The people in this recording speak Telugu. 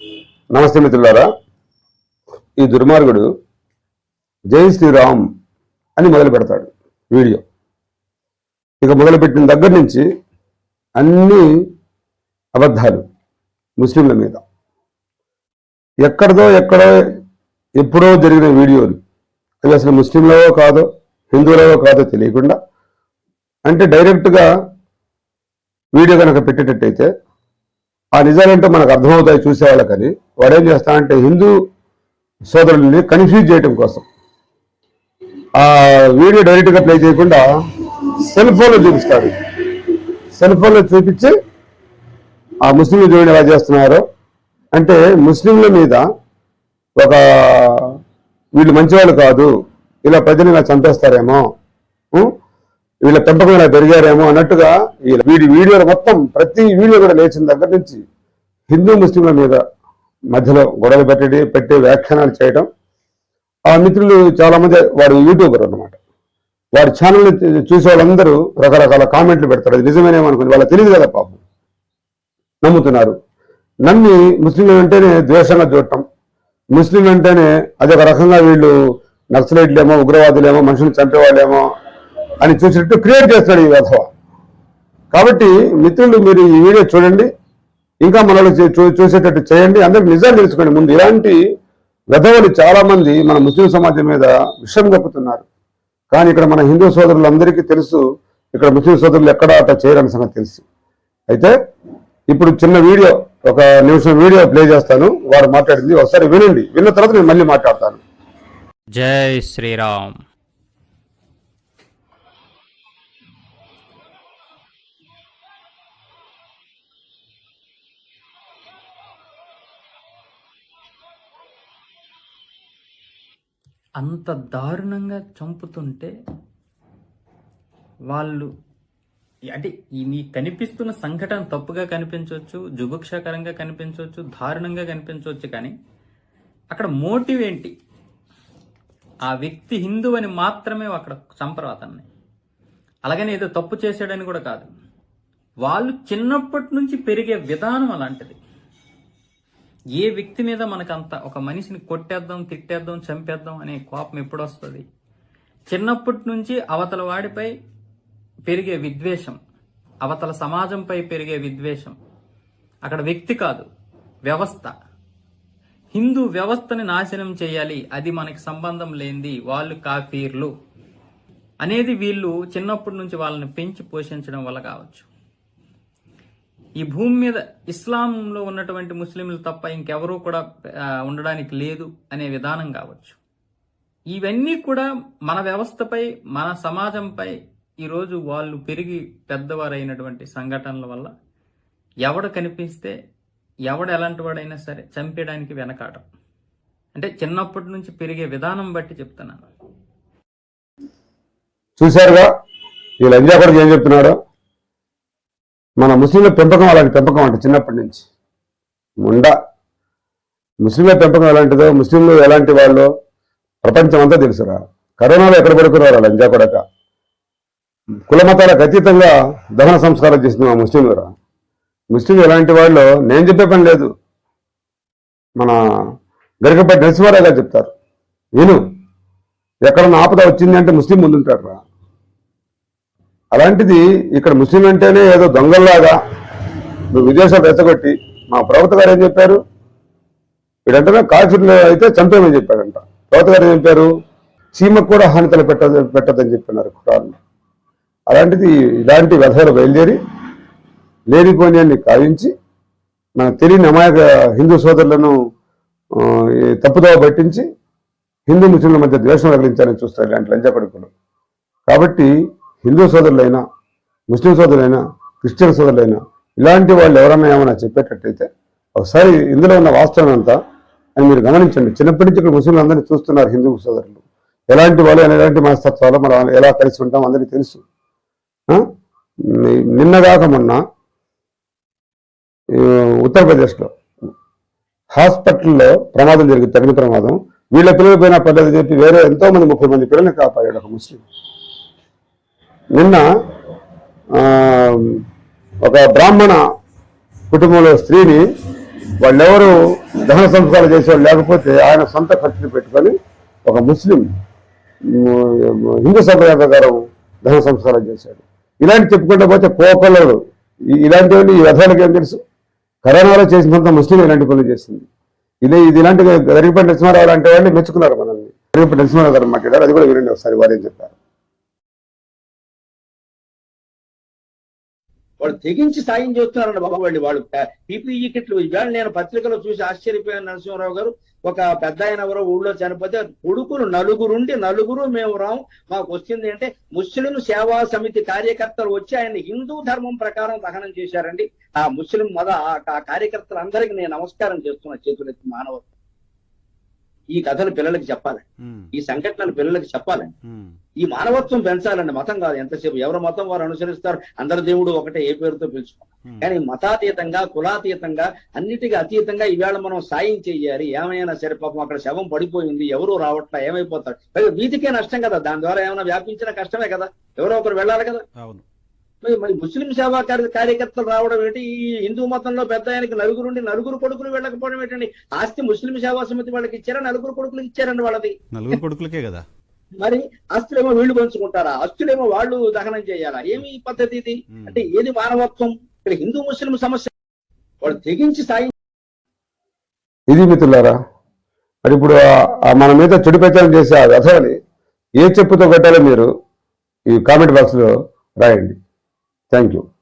నమస్తే మిత్రులారా ఈ దుర్మార్గుడు జై శ్రీరామ్ అని మొదలు పెడతాడు వీడియో. ఇక మొదలుపెట్టిన దగ్గర నుంచి అన్ని అబద్ధాలు ముస్లింల మీద. ఎక్కడదో ఎక్కడో ఎప్పుడో జరిగిన వీడియోలు అవి అసలు ముస్లింలవో కాదో హిందువులవో కాదో తెలియకుండా అంటే డైరెక్ట్గా వీడియో కనుక పెట్టేటట్టయితే ఆ నిజాలేంటో మనకు అర్థమవుతాయి చూసేవాళ్ళకని. వాడేం చేస్తానంటే హిందూ సోదరుల్ని కన్ఫ్యూజ్ చేయడం కోసం. ఆ వీడియో డైరెక్ట్గా ప్లే చేయకుండా సెల్ ఫోన్లో చూపిస్తాడు. సెల్ ఫోన్లో చూపించి ఆ ముస్లింలు చూడండి ఎలా చేస్తున్నారో. అంటే ముస్లింల మీద ఒక వీళ్ళు మంచివాళ్ళు కాదు ఇలా ప్రజలు ఇలా చంపేస్తారేమో వీళ్ళ పెంపకం ఇలా పెరిగారేమో అన్నట్టుగా వీడి వీడియోలు మొత్తం ప్రతి వీడియో కూడా లేచిన దగ్గర నుంచి హిందూ ముస్లింల మీద మధ్యలో గొడవలు పెట్టడి పెట్టే వ్యాఖ్యానాలు చేయడం ఆ మిత్రులు చాలా మంది వాడు యూట్యూబర్ అన్నమాట. వాడి ఛానల్ చూసే వాళ్ళందరూ రకరకాల కామెంట్లు పెడతారు. అది నిజమేనేమో అనుకుని వాళ్ళకి తెలియదు కదా పాపం. నమ్ముతున్నారు. నమ్మి ముస్లింలు అంటేనే ద్వేషంగా చూడటం. ముస్లింలు అంటేనే అదొక రకంగా వీళ్ళు నక్సలైట్లేమో ఉగ్రవాదులేమో మనుషులు చంపేవాళ్ళేమో అని చూసినట్టు క్రియేట్ చేస్తాడు ఈ వ్యధవ కాబట్టి మిత్రులు మీరు ఈ వీడియో చూడండి ఇంకా మనలో చూసేటట్టు చేయండి. అందరికి నిజాలు తెలుసుకోండి. ముందు ఇలాంటి వెధవలు చాలామంది మన ముస్లిం సమాజం మీద విషం కప్పుతున్నారు కానీ ఇక్కడ మన హిందూ సోదరులందరికీ తెలుసు ఇక్కడ ముస్లిం సోదరులు ఎక్కడ అట్లా చేయరని సంగతి తెలుసు. అయితే ఇప్పుడు చిన్న వీడియో ఒక నిమిషం వీడియో ప్లే చేస్తాను. వారు మాట్లాడింది ఒకసారి వినండి. విన్న తర్వాత నేను మళ్ళీ మాట్లాడతాను. జై శ్రీరామ్. అంత దారుణంగా చంపుతుంటే వాళ్ళు అంటే ఈ మీకు కనిపిస్తున్న సంఘటన తప్పుగా కనిపించవచ్చు జుభుక్షకరంగా కనిపించవచ్చు దారుణంగా కనిపించవచ్చు కానీ అక్కడ మోటివ్ ఏంటి? ఆ వ్యక్తి హిందూ అని మాత్రమే అక్కడ చంపరు అతన్ని. అలాగని ఏదో తప్పు చేశాడని కూడా కాదు. వాళ్ళు చిన్నప్పటి నుంచి పెరిగే విధానం అలాంటిది. ఏ వ్యక్తి మీద మనకంత ఒక మనిషిని కొట్టేద్దాం తిట్టేద్దాం చంపేద్దాం అనే కోపం ఎప్పుడు వస్తుంది చిన్నప్పటి నుంచి అవతల వాడిపై పెరిగే విద్వేషం అవతల సమాజంపై పెరిగే విద్వేషం అక్కడ వ్యక్తి కాదు వ్యవస్థ. హిందూ వ్యవస్థని నాశనం చేయాలి అది మనకి సంబంధం లేనిది వాళ్ళు కాఫీర్లు. అనేది వీళ్ళు చిన్నప్పటి నుంచి వాళ్ళని పెంచి పోషించడం వల్ల కావచ్చు. ఈ భూమి మీద ఇస్లాంలో ఉన్నటువంటి ముస్లింలు తప్ప ఇంకెవరూ కూడా ఉండడానికి లేదు అనే విధానం కావచ్చు. ఇవన్నీ కూడా మన వ్యవస్థపై మన సమాజంపై ఈరోజు వాళ్ళు పెరిగి పెద్దవారైనటువంటి సంఘటనల వల్ల ఎవడు కనిపిస్తే ఎవడు ఎలాంటి వాడైనా సరే చంపేయడానికి వెనకాటం. అంటే చిన్నప్పటి నుంచి పెరిగే విధానం బట్టి చెప్తున్నాను. చూశారుగా? ఈ లంజా ఏం చెప్తున్నాడో? మన ముస్లింల పెంపకం అలాంటి పెంపకం అంటే చిన్నప్పటి నుంచి. ముండ. ముస్లింల పెంపకం ఎలాంటిదో ముస్లింలు ఎలాంటి వాళ్ళు ప్రపంచం అంతా తెలుసురా. కరోనాలో ఎక్కడ పడుకున్నారు లంజా కొడక? కుల మతాలకు అతీతంగా దహన సంస్కారం చేసింది మా ముస్లింలురా. ముస్లింలు ఎలాంటి వాళ్ళు నేను చెప్పే పని లేదు. మన గరికపట్టి నరసింహారావు గారు చెప్తారు. నేను ఎక్కడన్నా ఆపద వచ్చింది అంటే ముస్లిం ముందుంటాడు రా అలాంటిది ఇక్కడ ముస్లిం అంటేనే ఏదో దొంగల్లాగా నువ్వు విదేశాలు రెచ్చగొట్టి మా ప్రవక్త గారు ఏం చెప్పారు? వీడంటే కాఫీలు అయితే చంపేమని చెప్పాడంట. ప్రవక్త గారు ఏం చెప్పారు? చీమకు కూడా హాని తల పెట్ట పెట్టదని చెప్పినారు ఖురాన్ అలాంటిది ఇలాంటి వ్యధలు బయలుదేరి లేనిపోని కావించి మన తెలియని అమాయక హిందూ సోదరులను తప్పుదోవ పట్టించి హిందూ ముస్లింల మధ్య ద్వేషం రగిలించాలని చూస్తారు ఇలాంటి లంచ కొడుకులు కాబట్టి హిందూ సోదరులైనా ముస్లిం సోదరులైనా క్రిస్టియన్ సోదరులైనా ఇలాంటి వాళ్ళు ఎవరన్నా ఏమైనా చెప్పేటట్టయితే ఒకసారి ఇందులో ఉన్న వాస్తవం అంతా అని మీరు గమనించండి. చిన్నప్పటి నుంచి ఇక్కడ ముస్లింలు చూస్తున్నారు హిందూ సోదరులు. ఎలాంటి వాళ్ళు ఎలాంటి మనస్తత్వాలు మనం ఎలా కలిసి ఉంటాం అందరికీ తెలుసు. ఆ? నిన్నగాక మొన్న ఉత్తరప్రదేశ్లో హాస్పిటల్లో ప్రమాదం జరిగింది తగ్గిన ప్రమాదం. వీళ్ళ పిల్లలు పోయినా పర్లేదు చెప్పి వేరే ఎంతో మంది ముప్పై మంది పిల్లల్ని కాపాడాడు ఒక ముస్లిం. నిన్న ఒక బ్రాహ్మణ కుటుంబంలో స్త్రీని వాళ్ళెవరు దహన సంస్కారం చేసేవాళ్ళు లేకపోతే ఆయన సొంత ఖర్చులు పెట్టుకొని ఒక ముస్లిం హిందూ సంప్రదాయ ప్రకారం దహన సంస్కారం చేశాడు. ఇలాంటి చెప్పుకుంటూ పోతే కోకలడు ఇలాంటివన్నీ ఈ వ్యధాలకు ఏం తెలుసు? కరోనాలో చేసినంత ముస్లిం ఇలాంటి పనులు చేసింది. ఇది ఇది ఇలాంటి గరిగిపల్లి నరసింహారావు లాంటి వాళ్ళు మెచ్చుకున్నారు మనల్ని. గరిగిపల్లి నరసింహారావు గారు మాట్లాడారు అది కూడా వినండి ఒకసారి వారేం చెప్పారు. వాళ్ళు తెగించి సాయం చేస్తున్నారండి బాబు వాళ్ళు. వాళ్ళు పీపీఈ కిట్లు. ఇవాళ నేను పత్రికలో చూసి ఆశ్చర్యపోయాను నరసింహారావు గారు. ఒక పెద్ద ఆయన ఎవరో ఊళ్ళో చనిపోతే కొడుకులు నలుగురుండి నలుగురు మేము రాం. మాకు వచ్చింది అంటే ముస్లిం సేవా సమితి కార్యకర్తలు వచ్చి ఆయన హిందూ ధర్మం ప్రకారం దహనం చేశారండి. ఆ ముస్లిం మద ఆ- కార్యకర్తలందరికీ నేను నమస్కారం చేస్తున్నా చేతులెత్తి మానవ ఈ కథలు పిల్లలకి చెప్పాలి. ఈ సంఘటనలు పిల్లలకి చెప్పాలండి ఉమ్, ఈ మానవత్వం పెంచాలండి మతం కాదు ఎంతసేపు. ఎవరి మతం వారు అనుసరిస్తారు? అందరి దేవుడు ఒకటే ఏ పేరుతో పిలుచుకుంటారు ఉమ్. కానీ మతాతీతంగా కులాతీతంగా అన్నిటికీ అతీతంగా ఈవేళ మనం సాయం చెయ్యాలి ఏమైనా సరే పాపం అక్కడ శవం పడిపోయింది. ఎవరు రావట్లా ఏమైపోతారు? వీధికే నష్టం కదా. దాని ద్వారా ఏమైనా వ్యాపించిన కష్టమే కదా. ఎవరో ఒకరు వెళ్ళాలి కదా. అవును. మరి ముస్లిం సేవా కార్య- కార్యకర్తలు రావడం ఏంటి? ఈ హిందూ మతంలో పెద్ద ఆయనకి నలుగురుండి నలుగురు కొడుకులు వెళ్ళకపోవడం ఏంటండి? ఆస్తి ముస్లిం సేవా సమితి వాళ్ళకి ఇచ్చారా? నలుగురు కొడుకులకు ఇచ్చారండి వాళ్ళది. నలుగురు కొడుకులకే కదా. మరి ఆస్తులేమో వీళ్ళు పంచుకుంటారా? ఆస్తులేమో వాళ్ళు దహనం చేయాలా? ఏమి ఈ పద్ధతి ఇది. అంటే ఏది మానవత్వం? ఇక్కడ హిందూ ముస్లిం సమస్య. వాళ్ళు తెగించి సాయం ఇది మిత్రులారా మరి ఇప్పుడు మన మీద చెడు ప్రచారం చేసే ఆ వ్యధని ఏ చెప్పుతో కొట్టాలో మీరు ఈ కామెంట్ బాక్స్లో రాయండి. Thank you.